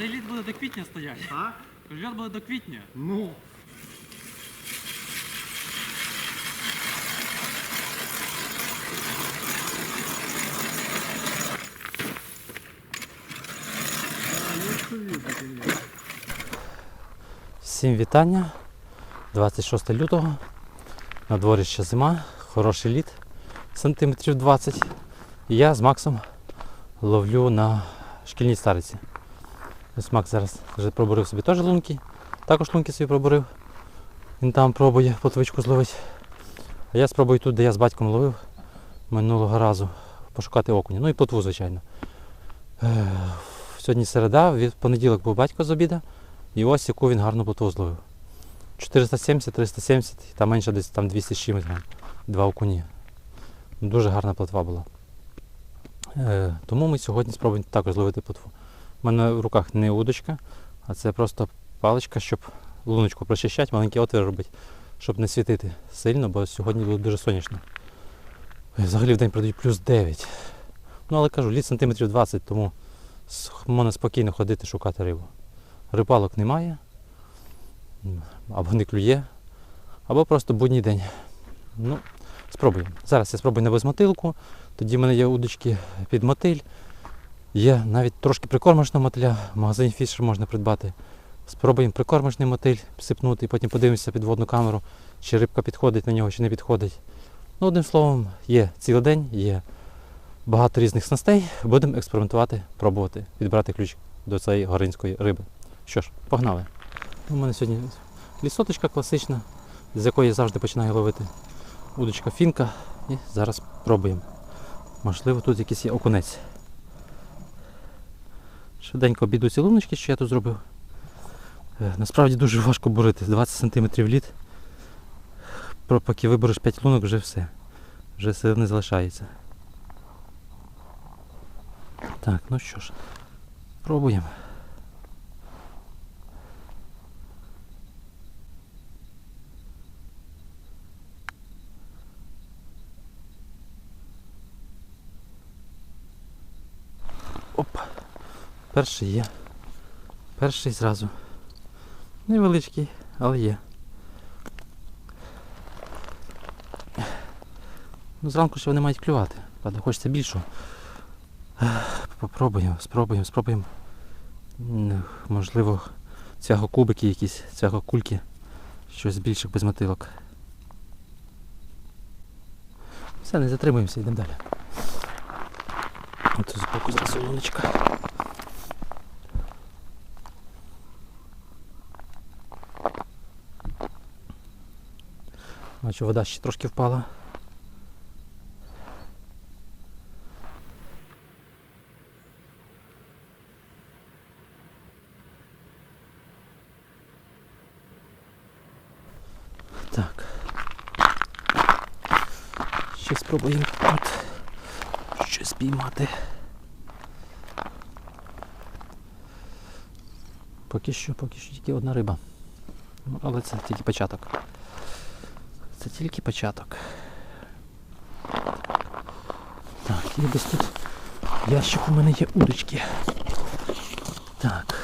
Цей лід буде до квітня стояти. А? Лід буде до квітня. Ну. Всім вітання. 26 лютого. На дворі ще зима, хороший лід, сантиметрів 20. І я з Максом ловлю на шкільній стариці. Ось Макс зараз вже пробурив собі теж лунки. Також лунки собі пробурив. Він там пробує плотвичку зловити. А я спробую тут, де я з батьком ловив минулого разу, пошукати окуня. Ну і плотву, звичайно. Е, Сьогодні середа, від понеділок був батько з обіда. І ось яку він гарну плотву зловив. 470-370, та менше десь там 200 з чимось. Два окуні. Дуже гарна плотва була. Е, тому ми сьогодні спробуємо також зловити плотву. У мене в руках не удочка, а це просто паличка, щоб луночку прочищати, маленький отвір робити, щоб не світити сильно, бо сьогодні було дуже сонячно. Взагалі в день продають плюс 9. Ну але кажу, лід сантиметрів 20, тому можна спокійно ходити шукати рибу. Рибалок немає, або не клює, або просто будній день. Ну, спробуємо. Зараз я спробую на безмотилку, тоді в мене є удочки під мотиль. Є навіть трошки прикормочного мотиля, в магазині Фішер можна придбати. Спробуємо прикормочний мотиль сипнути, і потім подивимося підводну камеру, чи рибка підходить на нього, чи не підходить. Ну, одним словом, є цілий день, є багато різних снастей. Будемо експериментувати, пробувати, підбирати ключ до цієї горинської риби. Що ж, погнали. У мене сьогодні лісоточка класична, з якої я завжди починаю ловити. Удочка фінка. І зараз пробуємо. Можливо, тут якийсь є окунець. Швиденько обійду ці луночки, що я тут зробив. Е, Насправді дуже важко бурити. 20 см лід. Поки вибереш 5 лунок, вже все. Вже сил не залишається. Так, ну що ж, пробуємо. Оп. Перший є. Перший зразу. Невеличкий, але є. Ну, зранку ще вони мають клювати. Правда, хочеться більшого. Попробуємо, спробуємо, спробуємо. Можливо, цього кубики якісь, цього кульки. Щось більших без мотилок. Все, не затримуємося, йдемо далі. Ось збоку зараз луночка. Бачу, вода ще трошки впала. Так. Ще спробуємо тут щось піймати. Поки що, поки що тільки одна риба. Ну, але це тільки початок. Це тільки початок. Так, і десь тут ящик у мене є удочки. Так.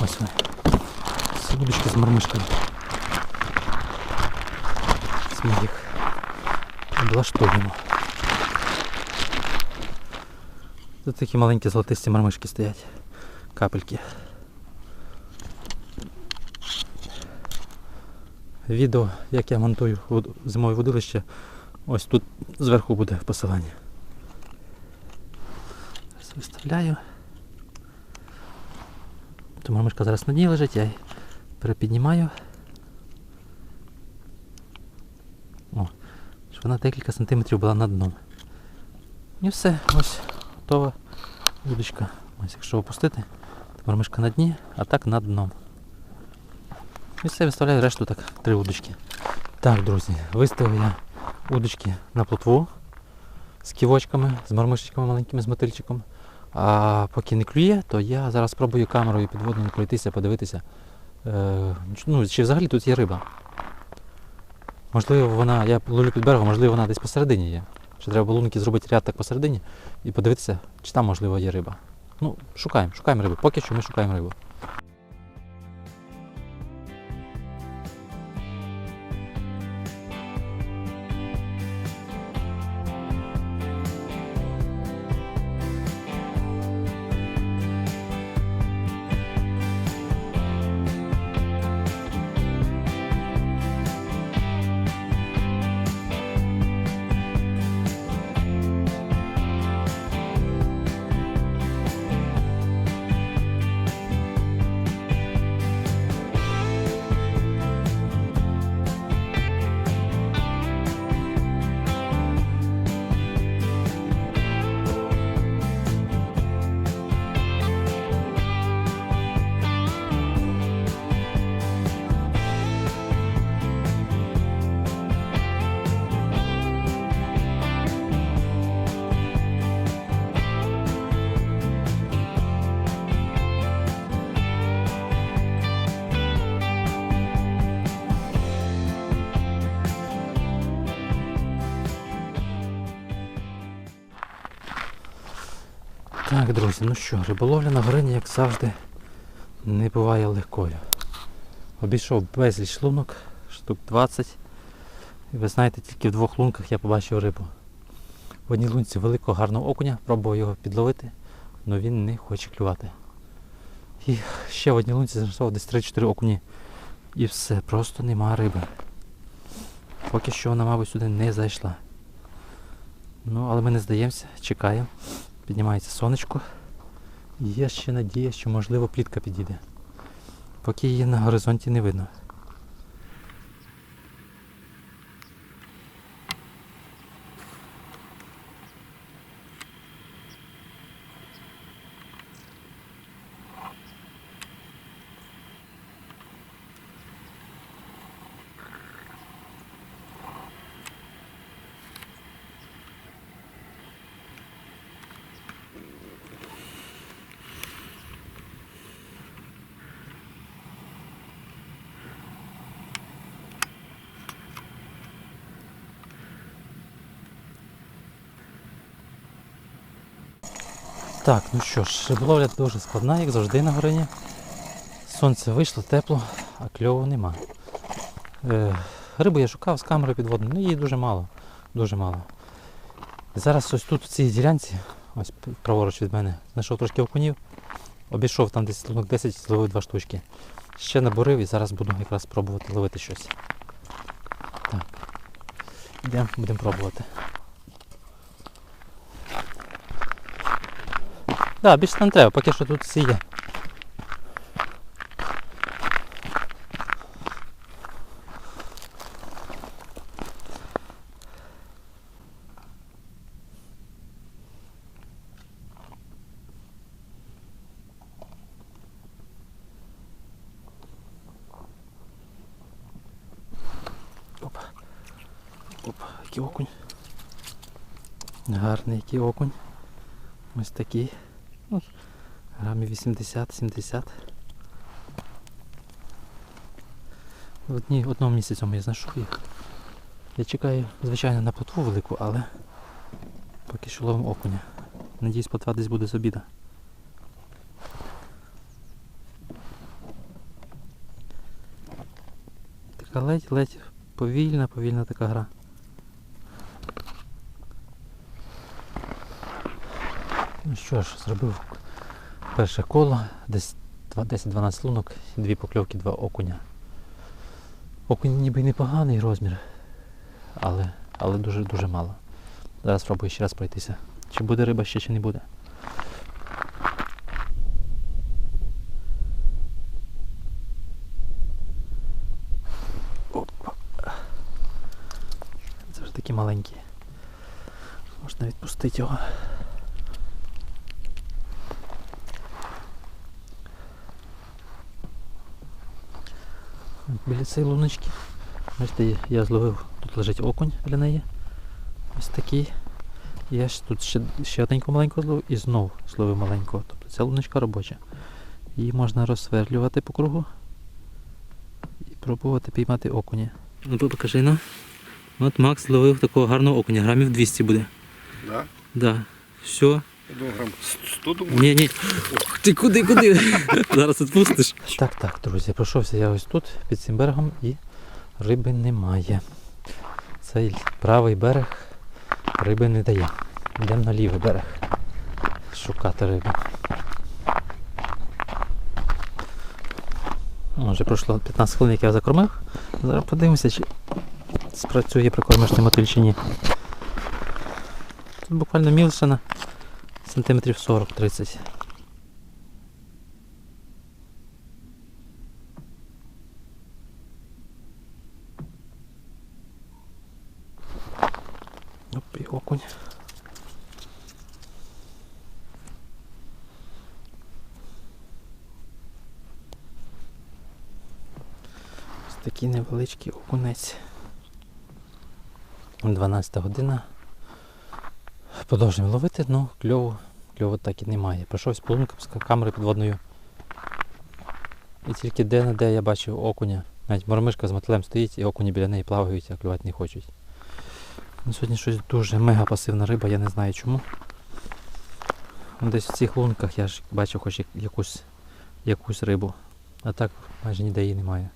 Ось вони. Це удочки з мармишкою. Це ми їх облаштовуємо. Тут такі маленькі золотисті мармишки стоять. Капельки. Відео, як я монтую зимове водилище, ось тут зверху буде в посиланні. Зараз Виставляю. То мамишка зараз на дні лежить, я її перепіднімаю. О, щоб вона декілька сантиметрів була над дном. І все, ось готова удочка. Ось якщо опустити, то мормишка на дні, а так над дном. І все, виставляю решту так, три удочки. Так, друзі, виставив я удочки на плотву з ківочками, з мормишечками маленькими, з мотильчиком. А поки не клює, то я зараз спробую камерою підводною пройтися, подивитися, е, ну, чи взагалі тут є риба. Можливо, вона, я ловлю під берегом, можливо, вона десь посередині є. Що треба лунки зробити ряд так посередині і подивитися, чи там можливо є риба. Ну, шукаємо, шукаємо рибу. Поки що ми шукаємо рибу. Так, друзі, ну що, риболовля на горині, як завжди, не буває легкою. Обійшов безліч лунок, штук 20. І ви знаєте, тільки в двох лунках я побачив рибу. В одній лунці великого гарного окуня, пробував його підловити, але він не хоче клювати. І ще в одній лунці знайшов десь 3-4 окуні. І все, просто нема риби. Поки що вона, мабуть, сюди не зайшла. Ну, але ми не здаємося, чекаємо. Піднімається сонечко. Є ще надія, що можливо плітка підійде. Поки її на горизонті не видно. Так, ну що ж, риболовля дуже складна, як завжди на горині. Сонце вийшло, тепло, а кльову нема. Е, рибу я шукав з камерою підводною, ну її дуже мало. Дуже мало. Зараз ось тут, в цій ділянці, ось праворуч від мене, знайшов трошки окунів, обійшов там десь лунок 10, зловив два штучки. Ще набурив і зараз буду якраз пробувати ловити щось. Так. Йдемо, будемо пробувати. Да, більше не треба, поки що тут всі є. Гарний який окунь. Ось такий. Ну, грамів 80-70. В одні, одному місці цьому я знайшов їх. Я чекаю, звичайно, на плотву велику, але поки що ловим окуня. Надіюсь, плотва десь буде з обіда. Така ледь-ледь повільна, повільна така гра. Ну що ж, зробив перше коло, десь 10-12 лунок, дві покльовки, два окуня. Окунь ніби непоганий розмір, але, але дуже дуже мало. Зараз спробую ще раз пройтися. Чи буде риба ще, чи не буде. Опа. Це вже такі маленькі. Можна відпустити його. Біля цієї луночки. Бачите, я зловив, тут лежить окунь для неї. Ось такий. Я ж тут ще, ще одненьку маленьку зловив і знов зловив маленького. Тобто ця луночка робоча. Її можна розсверлювати по кругу і пробувати піймати окуня. Ну покажи ну. От Макс зловив такого гарного окуня, грамів 200 буде. Да? Да. Все. Я думав, грам 100 думаю. Ні, ні. Ти куди, куди? Зараз відпустиш. Так, так, друзі, пройшовся я ось тут, під цим берегом, і риби немає. Цей правий берег риби не дає. Йдемо на лівий берег. Шукати рибу. Може пройшло 15 хвилин, як я закормив. Зараз подивимося, чи спрацює прикормишний мотиль чи ні. Тут буквально мілшина сантиметрів 40-30. Оп, і окунь. Ось такий невеличкий окунець. 12 година. Продовжуємо ловити, але кльову, кльову так і немає. Пройшов з полунком з камери підводною. І тільки де-не-де я бачив окуня. Навіть мормишка з мотилем стоїть і окуні біля неї плавають, а клювати не хочуть. Ну, Сьогодні щось дуже мега пасивна риба, я не знаю чому. Ну, Десь в цих лунках я ж бачив хоч якусь, якусь рибу. А так майже ніде її немає.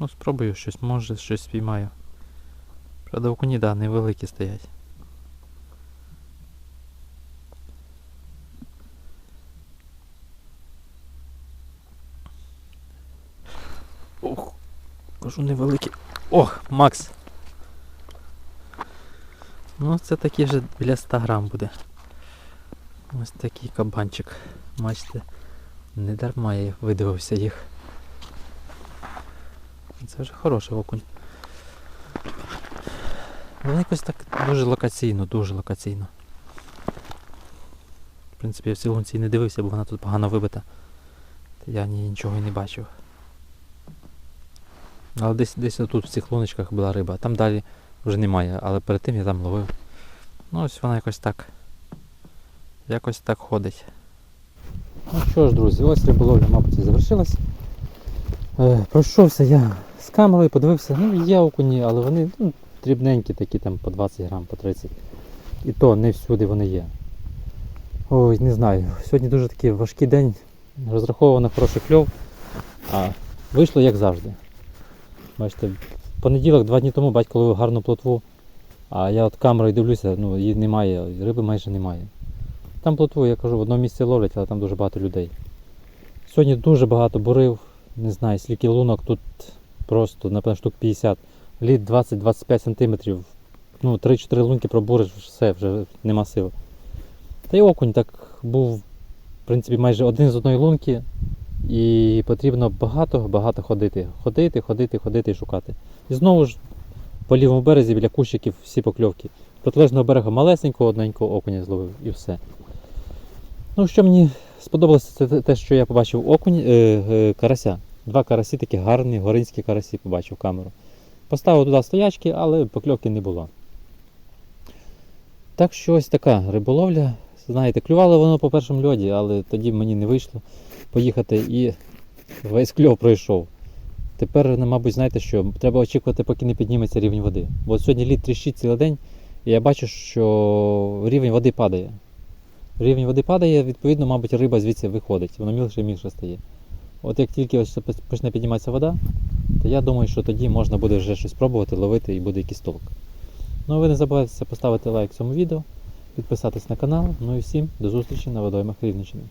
Ну, спробую щось, може щось спіймаю. Правда, окуні, да, невеликі стоять. Ох, кажу невеликі. Ох, Макс! Ну, це такий вже біля 100 грам буде. Ось такий кабанчик. Бачите, не дарма я видивився їх. Це вже хороший окунь. Вони якось так дуже локаційно, дуже локаційно. В принципі, я в цілунці не дивився, бо вона тут погано вибита. Я нічого і не бачив. Але десь десь тут в цих луночках була риба. Там далі вже немає, але перед тим я там ловив. Ну ось вона якось так. Якось так ходить. Ну що ж, друзі, ось риболовля, мабуть, завершилась. Е, пройшовся я з камерою, подивився, ну є окуні, але вони ну, дрібненькі такі, там по 20 грам, по 30. І то не всюди вони є. Ой, не знаю. Сьогодні дуже такий важкий день, розраховував на хороший кльов, а вийшло як завжди. Бачите, в понеділок, два дні тому батько ловив гарну плотву, а я от камерою дивлюся, ну її немає, риби майже немає. Там плотву, я кажу, в одному місці ловлять, але там дуже багато людей. Сьогодні дуже багато бурив, не знаю, скільки лунок тут просто, напевно, штук 50, літ 20-25 сантиметрів. Ну, 3-4 лунки пробуриш, все, вже нема сил. Та й окунь так був, в принципі, майже один з одної лунки. І потрібно багато-багато ходити. Ходити, ходити, ходити і шукати. І знову ж по лівому березі біля кущиків всі покльовки. Протилежного берега малесенького одненького окуня зловив і все. Ну, що мені сподобалося, це те, що я побачив окунь, е, е, карася. Два карасі такі гарні, горинські карасі побачив камеру. Поставив туди стоячки, але покльовки не було. Так що ось така риболовля. Знаєте, клювало воно по першому льоді, але тоді мені не вийшло поїхати і весь кльов пройшов. Тепер, ну, мабуть, знаєте що, треба очікувати, поки не підніметься рівень води. Бо сьогодні лід тріщить цілий день, і я бачу, що рівень води падає. Рівень води падає, відповідно, мабуть, риба звідси виходить, воно мілше і мілше стає. От як тільки ось почне підніматися вода, то я думаю, що тоді можна буде вже щось пробувати, ловити і буде якийсь толк. Ну а ви не забувайте поставити лайк цьому відео, підписатись на канал. Ну і всім до зустрічі на водоймах Рівненщини.